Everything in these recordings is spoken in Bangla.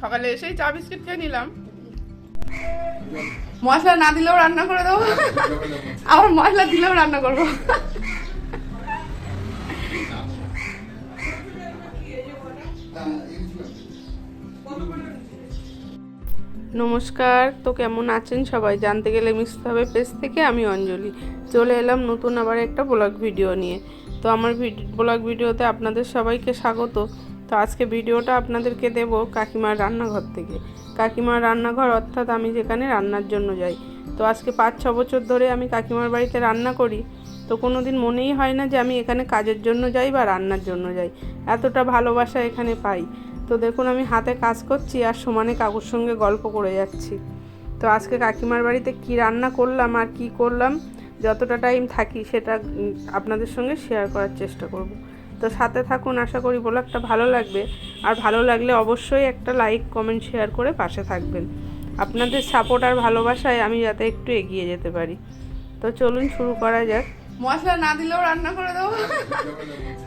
সকালে এসেই চা বিস্কিট খেয়ে নিলাম। মশলা না দিলেও রান্না করে দেবো। আবার মশলা দিলেও রান্না করব। নমস্কার, তো কেমন আছেন সবাই? জানতে গেলে মিশতে হবে পেজ থেকে। আমি অঞ্জলি। চলে এলাম নতুন আবার একটা ব্লগ ভিডিও নিয়ে। তো আমার ব্লগ ভিডিওতে আপনাদের সবাইকে স্বাগত। তো আজকে ভিডিওটা আপনাদেরকে দেব কাকিমার রান্নাঘর থেকে। কাকিমার রান্নাঘর অর্থাৎ আমি যেখানে রান্নার জন্য যাই। তো আজকে পাঁচ, ছ বছর ধরে আমি কাকিমার বাড়িতে রান্না করি। তো কোনো দিন মনেই হয় না যে আমি এখানে কাজের জন্য যাই বা রান্নার জন্য যাই। এতটা ভালোবাসা এখানে পাই। তো দেখুন আমি হাতে কাজ করছি আর সমানে কাকুর সঙ্গে গল্প করে যাচ্ছি। তো আজকে কাকিমার বাড়িতে কি রান্না করলাম আর কি করলাম, যতটা টাইম থাকি সেটা আপনাদের সঙ্গে শেয়ার করার চেষ্টা করব। তো সাথে থাকুন আশা করি ব্লগটা ভালো লাগবে। আর ভালো লাগলে অবশ্যই একটা লাইক কমেন্ট শেয়ার করে পাশে থাকবেন। আপনাদের সাপোর্ট আর ভালোবাসায় আমি যাতে একটু এগিয়ে যেতে পারি। তো চলুন শুরু করা যাক। মশলা না দিলেও রান্না করে দেবো।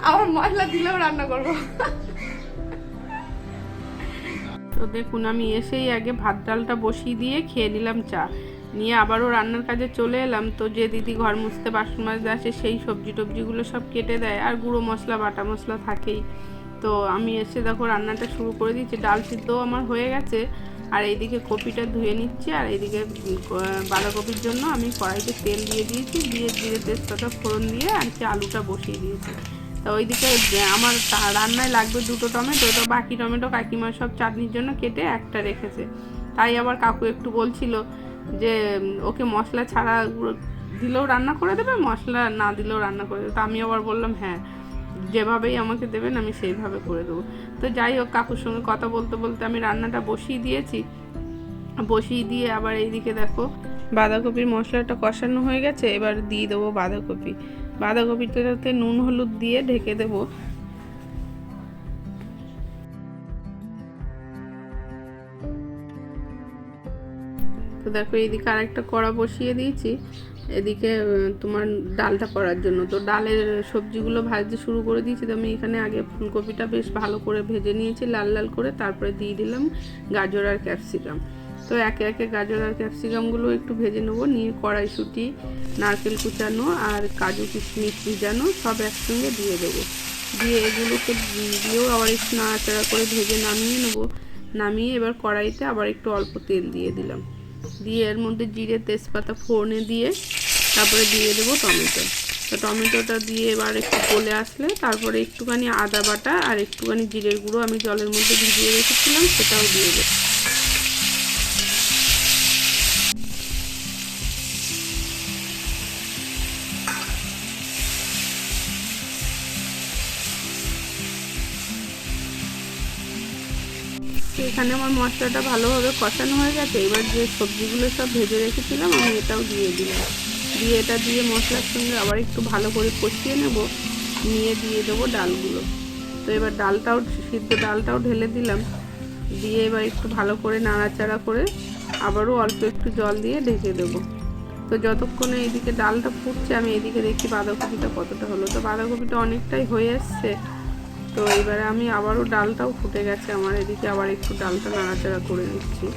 আবার মশলা দিলেও রান্না করব। তো দেখুন আমি এসেই আগে ভাত ডালটা বসিয়ে দিয়ে খেয়ে নিলাম চা। নিয়ে আবারও রান্নার কাজে চলে এলাম। তো যে দিদি ঘর মুছতে বাসন মাজতে আসে, সেই সবজি টবজিগুলো সব কেটে দেয়। আর গুঁড়ো মশলা, বাটা মশলা থাকেই। তো আমি এসে দেখো রান্নাটা শুরু করে দিচ্ছি ডাল সিদ্ধও আমার হয়ে গেছে। আর এইদিকে কপিটা ধুয়ে নিচ্ছি। আর এইদিকে বাঁধাকপির জন্য আমি কড়াইতে তেল দিয়ে দিয়েছি। দিয়ে দিয়ে তেজপাতা, ফোড়ন দিয়ে আর কি আলুটা বসিয়ে দিয়েছি। তো ওইদিকে আমার রান্নায় লাগবে দুটো টমেটো। তো বাকি টমেটো কাকিমা সব চাটনির জন্য কেটে একটা রেখেছে। তাই আবার কাকু একটু বলছিল যে ওকে মশলা ছাড়া দিলেও রান্না করে দেবে, মশলা না দিলেও রান্না করে দেবে। তো আমি আবার বললাম হ্যাঁ যেভাবেই আমাকে দেবেন, আমি সেইভাবে করে দেবো। তো যাই হোক, কাকুর সঙ্গে কথা বলতে বলতে আমি রান্নাটা বসিয়ে দিয়েছি। বসিয়ে দিয়ে আবার এইদিকে দেখো, বাঁধাকপির মশলাটা কষানো হয়ে গেছে। এবার দিয়ে দেবো বাঁধাকপি। বাঁধাকপিটাতে নুন, হলুদ দিয়ে ঢেকে দেবো। দেখো এইদিকে আরেকটা কড়া বসিয়ে দিয়েছি। এদিকে তোমার ডালটা করার জন্য। তো ডালের সবজিগুলো ভাজতে শুরু করে দিয়েছি। তো আমি এখানে আগে ফুলকপিটা বেশ ভালো করে ভেজে নিয়েছি, লাল লাল করে। তারপরে দিয়ে দিলাম গাজর আর ক্যাপসিকাম। তো একে একে গাজর আর ক্যাপসিকামগুলো একটু ভেজে নেব। নিয়ে কড়াইশুঁটি, নারকেল কুচানো আর কাজু কিশমিশ ভিজানো সব একসঙ্গে দিয়ে দেবো। দিয়ে এগুলোকে দিয়েও আবার একটু নাড়াচাড়া করে ভেজে নামিয়ে নেব। নামিয়ে এবার কড়াইতে আবার একটু অল্প তেল দিয়ে দিলাম। দিয়ে এর মধ্যে জিরে তেজপাতা ফোড়নে দিয়ে তারপরে দিয়ে দেবো টমেটো। তো টমেটোটা দিয়ে এবার একটু গলে আসলে তারপরে একটুখানি আদা বাটা আর একটুখানি জিরের গুঁড়ো আমি জলের মধ্যে ভিজিয়ে রেখেছিলাম, সেটাও দিয়ে দেবো। এখানে আমার মশলাটা ভালোভাবে কষানো হয়ে গেছে। এবার যে সবজিগুলো সব ভেজে রেখেছিলাম, আমি এটাও দিয়ে দিলাম। দিয়ে এটা দিয়ে মশলার সঙ্গে আবার একটু ভালো করে কষিয়ে নেব। নিয়ে দিয়ে দেবো ডালগুলো। তো এবার ডালটাও, সিদ্ধ ডালটাও ঢেলে দিলাম। দিয়ে এবার একটু ভালো করে নাড়াচাড়া করে আবারও অল্প একটু জল দিয়ে ঢেকে দেবো। তো যতক্ষণে এইদিকে ডালটা ফুটছে, আমি এদিকে দেখি বাঁধাকপিটা কতটা হলো। তো বাঁধাকপিটা অনেকটাই হয়ে এসছে তো এবারে আমি আবারও ডালটাও ফুটে গেছে আমার এদিকে, আবার একটু ডালটা নাড়াচাড়া করে নিচ্ছি।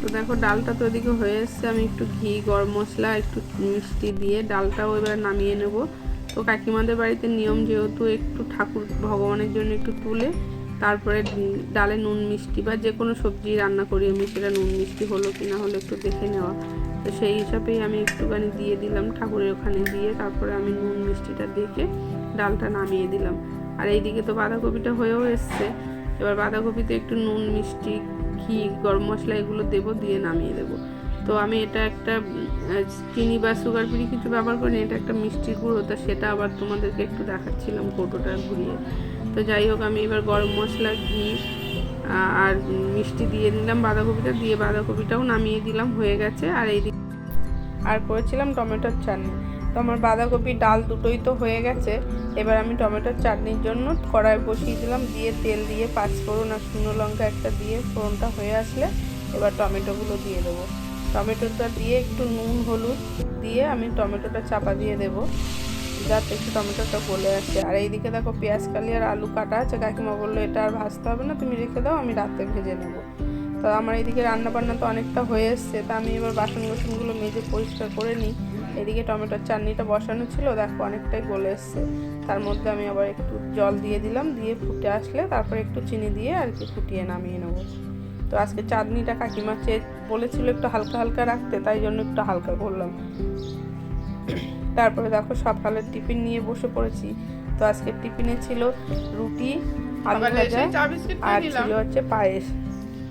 তো দেখো, ডালটা তো এদিকে হয়ে এসছে। আমি একটু ঘি, গরম মশলা, একটু মিষ্টি দিয়ে ডালটাও এবার নামিয়ে নেব। তো কাকিমাদের বাড়িতে নিয়ম যেহেতু একটু ঠাকুর ভগবানের জন্য একটু তুলে তারপরে ডালে নুন মিষ্টি বা যে কোনো সবজি রান্না করি আমি, সেটা নুন মিষ্টি হলো কি না হলো একটু দেখে নেওয়া। তো সেই হিসাবেই আমি একটুখানি দিয়ে দিলাম ঠাকুরের ওখানে দিয়ে, তারপরে আমি নুন মিষ্টিটা দেখে ডালটা নামিয়ে দিলাম। আর এইদিকে তো বাঁধাকপিটা হয়েও এসছে। এবার বাঁধাকপিতে একটু নুন মিষ্টি, ঘি, গরম মশলা এগুলো দেবো, দিয়ে নামিয়ে দেবো। তো আমি এটা একটা চিনি বা সুগার ফ্রি কিছু ব্যবহার করিনি, এটা একটা মিষ্টি গুঁড়ো, তা সেটা আবার তোমাদেরকে একটু দেখাচ্ছিলাম কৌটোটা ঘুরিয়ে। তো যাই হোক, আমি এবার গরম মশলা, ঘি আর মিষ্টি দিয়ে দিলাম বাঁধাকপিটা, দিয়ে বাঁধাকপিটাও নামিয়ে দিলাম, হয়ে গেছে। আর এই আর করেছিলাম টমেটোর চাটনি। তো আমার বাঁধাকপি ডাল দুটোই তো হয়ে গেছে। এবার আমি টমেটোর চাটনির জন্য কড়াই বসিয়ে দিলাম, দিয়ে তেল দিয়ে পাঁচ ফোড়ন আর শুকনো লঙ্কা একটা দিয়ে ফোড়নটা হয়ে আসলে এবার টমেটোগুলো দিয়ে দেবো। টমেটোটা দিয়ে একটু নুন, হলুদ দিয়ে আমি টমেটোটা চাপা দিয়ে দেবো। যাতে একটু টমেটোটা গলে আসে আর এইদিকে দেখো পেঁয়াজ কালি আর আলু কাটা আছে। কাকিমা বলল, এটা আর ভাজতে হবে না, তুমি রেখে দাও, আমি রাতে ভেজে নেব। তো আমার এইদিকে রান্না বান্না তো অনেকটা হয়ে এসছে। তা আমি এবার বাসন বাসনগুলো মেজে পরিষ্কার করে নিই। এদিকে টমেটোর চাটনিটা বসানো ছিল, দেখো অনেকটাই গলে এসছে। তার মধ্যে আমি আবার একটু জল দিয়ে দিলাম, দিয়ে ফুটে আসলে তারপর একটু চিনি দিয়ে আর কি ফুটিয়ে নামিয়ে নেব। তো আজকে চাটনিটা কাকিমা চেয়ে বলেছিল একটু হালকা হালকা রাখতে, তাই জন্য একটু হালকা করলাম। তারপরে দেখো সকালের টিফিন নিয়ে বসে পড়েছি। তো আজকের টিফিনে ছিল রুটি আলু ভাজা আর ছিল হচ্ছে পায়েস।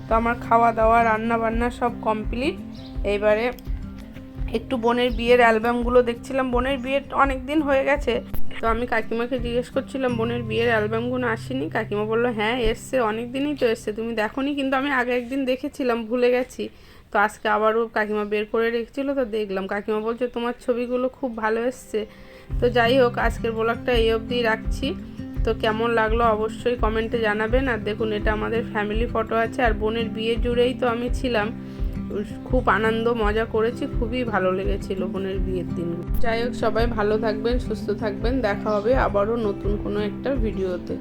তো আমার খাওয়া দাওয়া রান্না বান্না সব কমপ্লিট। এইবারে একটু বোনের বিয়ের অ্যালবামগুলো দেখছিলাম। বোনের বিয়ের অনেক দিন হয়ে গেছে। তো আমি কাকিমাকে জিজ্ঞেস করছিলাম বোনের বিয়ের অ্যালবামগুলো আসেনি? কাকিমা বলল হ্যাঁ এসছে অনেক দিনই তো এসছে। তুমি দেখোনি কিন্তু আমি আগে একদিন দেখেছিলাম ভুলে গেছি। তো আজকে আবারও কাকিমা বের করে রেখেছিলো, তো দেখলাম। কাকিমা বলছে, তোমার ছবিগুলো খুব ভালো এসছে। তো যাই হোক, আজকের ব্লগটা এই অবধি রাখছি। তো কেমন লাগল অবশ্যই কমেন্টে জানাবেন। আর দেখুন, এটা আমাদের ফ্যামিলি ফটো আছে, আর বোনের বিয়ে জুড়েই তো আমি ছিলাম। খুব আনন্দ, মজা করেছি, খুবই ভালো লেগেছিল বোনের বিয়ের দিন। যাই হোক, সবাই ভালো থাকবেন, সুস্থ থাকবেন। দেখা হবে আবারও নতুন কোনো একটা ভিডিওতে